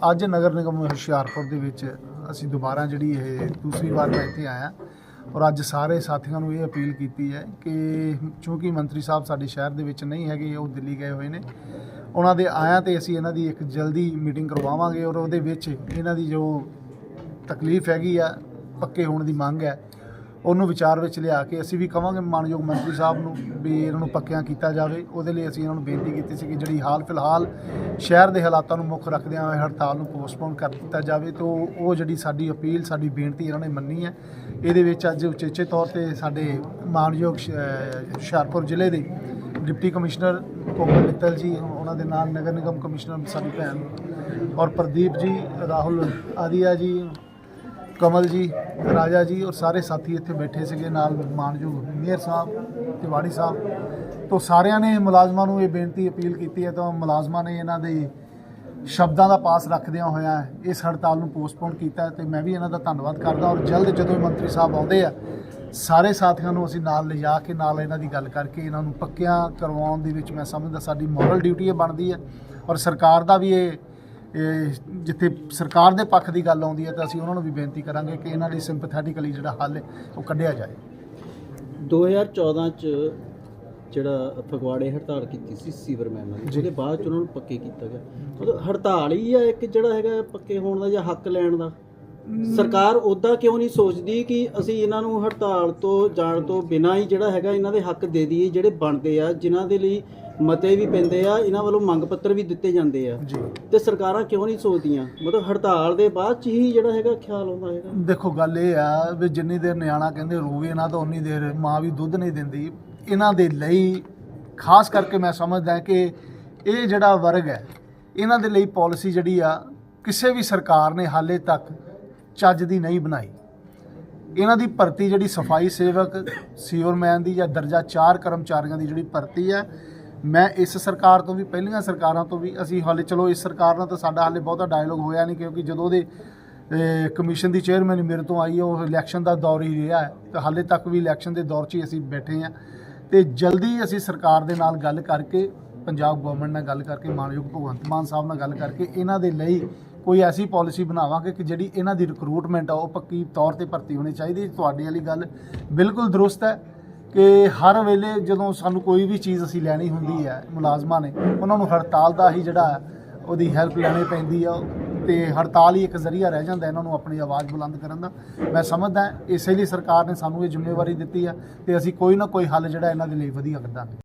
ਅੱਜ ਨਗਰ ਨਿਗਮ ਹੁਸ਼ਿਆਰਪੁਰ ਦੇ ਵਿੱਚ ਅਸੀਂ ਦੁਬਾਰਾ ਜਿਹੜੀ ਇਹ ਦੂਸਰੀ ਵਾਰ ਮੈਂ ਇੱਥੇ ਆਇਆ ਔਰ ਅੱਜ ਸਾਰੇ ਸਾਥੀਆਂ ਨੂੰ ਇਹ ਅਪੀਲ ਕੀਤੀ ਹੈ ਕਿ ਚੂੰਕਿ ਮੰਤਰੀ ਸਾਹਿਬ ਸਾਡੇ ਸ਼ਹਿਰ ਦੇ ਵਿੱਚ ਨਹੀਂ ਹੈਗੇ, ਉਹ ਦਿੱਲੀ ਗਏ ਹੋਏ ਨੇ, ਉਹਨਾਂ ਦੇ ਆਇਆਂ ਤੇ ਅਸੀਂ ਇਹਨਾਂ ਦੀ ਇੱਕ ਜਲਦੀ ਮੀਟਿੰਗ ਕਰਵਾਵਾਂਗੇ ਔਰ ਉਹਦੇ ਵਿੱਚ ਇਹਨਾਂ ਦੀ ਜੋ ਤਕਲੀਫ ਹੈਗੀ ਆ, ਪੱਕੇ ਹੋਣ ਦੀ ਮੰਗ ਹੈ ਉਹਨੂੰ ਵਿਚਾਰ ਵਿੱਚ ਲਿਆ ਕੇ ਅਸੀਂ ਵੀ ਕਵਾਂਗੇ ਮਾਨਯੋਗ ਮੰਤਰੀ ਸਾਹਿਬ ਨੂੰ ਵੀ ਇਹਨਾਂ ਨੂੰ ਪੱਕਿਆਂ ਕੀਤਾ ਜਾਵੇ। ਉਹਦੇ ਲਈ ਅਸੀਂ ਇਹਨਾਂ ਨੂੰ ਬੇਨਤੀ ਕੀਤੀ ਸੀ ਕਿ ਜਿਹੜੀ ਹਾਲ ਫਿਲਹਾਲ ਸ਼ਹਿਰ ਦੇ ਹਾਲਾਤਾਂ ਨੂੰ ਮੁੱਖ ਰੱਖਦਿਆਂ ਹੋਏ ਹੜਤਾਲ ਨੂੰ ਪੋਸਟਪੋਨ ਕਰ ਦਿੱਤਾ ਜਾਵੇ, ਤੋਂ ਉਹ ਜਿਹੜੀ ਸਾਡੀ ਅਪੀਲ, ਸਾਡੀ ਬੇਨਤੀ ਇਹਨਾਂ ਨੇ ਮੰਨੀ ਹੈ। ਇਹਦੇ ਵਿੱਚ ਅੱਜ ਉਚੇਚੇ ਤੌਰ ਤੇ ਸਾਡੇ ਮਾਨਯੋਗ ਹੁਸ਼ਿਆਰਪੁਰ ਜ਼ਿਲ੍ਹੇ ਦੇ ਡਿਪਟੀ ਕਮਿਸ਼ਨਰ ਕੋਮਲ ਮਿੱਤਲ ਜੀ, ਉਹਨਾਂ ਦੇ ਨਾਲ ਨਗਰ ਨਿਗਮ ਕਮਿਸ਼ਨਰ ਸਾਡੀ ਭੈਣ ਔਰ ਪ੍ਰਦੀਪ ਜੀ, ਰਾਹੁਲ ਆਦੀਆ ਜੀ ਕਮਲ ਜੀ, ਰਾਜਾ ਜੀ ਔਰ ਸਾਰੇ ਸਾਥੀ ਇੱਥੇ ਬੈਠੇ ਸੀਗੇ ਨਾਲ ਮਾਨਯੋਗ ਮੇਅਰ ਸਾਹਿਬ ਤਿਵਾੜੀ ਸਾਹਿਬ। ਤੋਂ ਸਾਰਿਆਂ ਨੇ ਮੁਲਾਜ਼ਮਾਂ ਨੂੰ ਇਹ ਬੇਨਤੀ ਅਪੀਲ ਕੀਤੀ ਹੈ ਤਾਂ ਮੁਲਾਜ਼ਮਾਂ ਨੇ ਇਹਨਾਂ ਦੇ ਸ਼ਬਦਾਂ ਦਾ ਪਾਸ ਰੱਖਦਿਆਂ ਹੋਇਆ ਇਸ ਹੜਤਾਲ ਨੂੰ ਪੋਸਟਪੋਨ ਕੀਤਾ ਹੈ ਤੇ ਮੈਂ ਵੀ ਇਹਨਾਂ ਦਾ ਧੰਨਵਾਦ ਕਰਦਾ ਔਰ ਜਲਦ ਜਦੋਂ ਇਹ ਮੰਤਰੀ ਸਾਹਿਬ ਆਉਂਦੇ ਆ, ਸਾਰੇ ਸਾਥੀਆਂ ਨੂੰ ਅਸੀਂ ਨਾਲ ਲਿਜਾ ਕੇ ਨਾਲ ਇਹਨਾਂ ਦੀ ਗੱਲ ਕਰਕੇ ਇਹਨਾਂ ਨੂੰ ਪੱਕਿਆਂ ਕਰਵਾਉਣ ਦੇ ਵਿੱਚ ਮੈਂ ਸਮਝਦਾ ਸਾਡੀ ਮੋਰਲ ਡਿਊਟੀ ਇਹ ਬਣਦੀ ਹੈ ਔਰ ਸਰਕਾਰ ਦਾ ਵੀ ਇਹ ਇਹ ਜਿੱਥੇ ਸਰਕਾਰ ਦੇ ਪੱਖ ਦੀ ਗੱਲ ਆਉਂਦੀ ਹੈ ਤਾਂ ਅਸੀਂ ਉਹਨਾਂ ਨੂੰ ਵੀ ਬੇਨਤੀ ਕਰਾਂਗੇ ਕਿ ਇਹਨਾਂ ਲਈ ਸਿੰਪਥੈਟਿਕਲੀ ਜਿਹੜਾ ਹੱਲ ਹੈ ਉਹ ਕੱਢਿਆ ਜਾਏ। 2014 ਚ ਜਿਹੜਾ ਫਗਵਾੜੇ ਹੜਤਾਲ ਕੀਤੀ ਸੀ ਸੀਵਰਮੈਨ ਨੇ ਜੀ। ਉਹਦੇ ਬਾਅਦ ਚ ਉਹਨਾਂ ਨੂੰ ਪੱਕੇ ਕੀਤਾ ਗਿਆ। ਮਤਲਬ ਹੜਤਾਲ ਹੀ ਆ ਇੱਕ ਜਿਹੜਾ ਹੈਗਾ ਪੱਕੇ ਹੋਣ ਦਾ ਜਾਂ ਹੱਕ ਲੈਣ ਦਾ? ਸਰਕਾਰ ਉਦਾਂ ਕਿਉਂ ਨਹੀਂ ਸੋਚਦੀ ਕਿ ਅਸੀਂ ਇਹਨਾਂ ਨੂੰ ਹੜਤਾਲ ਤੋਂ ਜਾਣ ਤੋਂ ਬਿਨਾਂ ਹੀ ਜਿਹੜਾ ਹੈਗਾ ਇਹਨਾਂ ਦੇ ਹੱਕ ਦੇ ਦਈਏ ਜਿਹੜੇ ਬਣਦੇ ਆ ਜਿਨ੍ਹਾਂ ਦੇ ਲਈ ਮਤੇ ਵੀ ਪੈਂਦੇ ਆ ਇਹਨਾਂ ਵੱਲੋਂ ਮੰਗ ਪੱਤਰ ਵੀ ਦਿੱਤੇ ਜਾਂਦੇ ਆ। ਜੀ। ਤੇ ਸਰਕਾਰਾਂ ਕਿਉਂ ਨਹੀਂ ਸੋਚਦੀਆਂ? ਮਤਲਬ ਹੜਤਾਲ ਦੇ ਬਾਅਦ ਚ ਹੀ ਜਿਹੜਾ ਹੈਗਾ ਖਿਆਲ ਆਉਂਦਾ ਹੈਗਾ। ਦੇਖੋ ਗੱਲ ਇਹ ਆ ਵੀ ਜਿੰਨੀ ਦੇਰ ਨਿਆਣਾ ਕਹਿੰਦੇ ਰੋਵੇ ਨਾ ਤਾਂ ਉਨੀ ਦੇਰ ਮਾਂ ਵੀ ਦੁੱਧ ਨਹੀਂ ਦਿੰਦੀ। ਇਹਨਾਂ ਦੇ ਲਈ ਖਾਸ ਕਰਕੇ ਮੈਂ ਸਮਝਦਾ ਕਿ ਇਹ ਜਿਹੜਾ ਵਰਗ ਹੈ ਇਹਨਾਂ ਦੇ ਲਈ ਪਾਲਿਸੀ ਜਿਹੜੀ ਆ ਕਿਸੇ ਵੀ ਸਰਕਾਰ ਨੇ ਹਾਲੇ ਤੱਕ ਚੱਜ ਦੀ ਨਹੀਂ ਬਣਾਈ। ਇਹਨਾਂ ਦੀ ਭਰਤੀ ਜਿਹੜੀ ਸਫ਼ਾਈ ਸੇਵਕ ਸੀਵਰਮੈਨ ਦੀ ਜਾਂ ਦਰਜਾ 4 ਕਰਮਚਾਰੀਆਂ ਦੀ ਜਿਹੜੀ ਭਰਤੀ ਹੈ ਮੈਂ ਇਸ ਸਰਕਾਰ ਤੋਂ ਵੀ, ਪਹਿਲੀਆਂ ਸਰਕਾਰਾਂ ਤੋਂ ਵੀ ਅਸੀਂ ਹਾਲੇ, ਚਲੋ ਇਸ ਸਰਕਾਰ ਨਾਲ ਤਾਂ ਸਾਡਾ ਹਾਲੇ ਬਹੁਤਾ ਡਾਇਲੋਗ ਹੋਇਆ ਨਹੀਂ, ਕਿਉਂਕਿ ਜਦੋਂ ਦੇ ਕਮਿਸ਼ਨ ਦੀ ਚੇਅਰਮੈਨ ਮੇਰੇ ਤੋਂ ਆਈ, ਉਹ ਇਲੈਕਸ਼ਨ ਦਾ ਦੌਰ ਹੀ ਰਿਹਾ ਹੈ। ਤੇ ਹਾਲੇ ਤੱਕ ਵੀ ਇਲੈਕਸ਼ਨ ਦੇ ਦੌਰ 'ਚ ਹੀ ਅਸੀਂ ਬੈਠੇ ਹਾਂ। ਤੇ ਜਲਦੀ ਅਸੀਂ ਸਰਕਾਰ ਦੇ ਨਾਲ ਗੱਲ ਕਰਕੇ, ਪੰਜਾਬ ਗਵਰਨਮੈਂਟ ਨਾਲ ਗੱਲ ਕਰਕੇ, ਮਾਨਯੋਗ ਭਗਵੰਤ ਮਾਨ ਸਾਹਿਬ ਨਾਲ ਗੱਲ ਕਰਕੇ, ਇਹਨਾਂ ਦੇ ਲਈ ਕੋਈ ਐਸੀ ਪਾਲਿਸੀ ਬਣਾਵਾਂਗੇ ਕਿ ਜਿਹੜੀ ਇਹਨਾਂ ਦੀ ਰਿਕਰੂਟਮੈਂਟ ਆ, ਉਹ ਪੱਕੀ ਤੌਰ ਤੇ ਭਰਤੀ ਹੋਣੀ ਚਾਹੀਦੀ ਤੁਹਾਡੇ ਵਾਲੀ ਗੱਲ ਬਿਲਕੁਲ ਦਰੁਸਤ ਹੈ। ਕਿ ਹਰ ਵੇਲੇ ਜਦੋਂ ਸਾਨੂੰ ਕੋਈ ਵੀ ਚੀਜ਼ ਅਸੀਂ ਲੈਣੀ ਹੁੰਦੀ ਹੈ, ਮੁਲਾਜ਼ਮਾਂ ਨੇ, ਉਹਨਾਂ ਨੂੰ ਹੜਤਾਲ ਦਾ ਹੀ ਜਿਹੜਾ ਉਹਦੀ ਹੈਲਪ ਲੈਣੀ ਪੈਂਦੀ ਆ, ਤੇ ਹੜਤਾਲ ਹੀ ਇੱਕ ਜ਼ਰੀਆ ਰਹਿ ਜਾਂਦਾ ਇਹਨਾਂ ਨੂੰ ਆਪਣੀ ਆਵਾਜ਼ ਬੁਲੰਦ ਕਰਨ ਦਾ। ਮੈਂ ਸਮਝਦਾ, ਇਸੇ ਲਈ ਸਰਕਾਰ ਨੇ ਸਾਨੂੰ ਇਹ ਜ਼ਿੰਮੇਵਾਰੀ ਦਿੱਤੀ ਆ, ਤੇ ਅਸੀਂ ਕੋਈ ਨਾ ਕੋਈ ਹੱਲ ਜਿਹੜਾ ਇਹਨਾਂ ਦੇ ਲਈ ਵਧੀਆ ਕੱਢਾਂਗੇ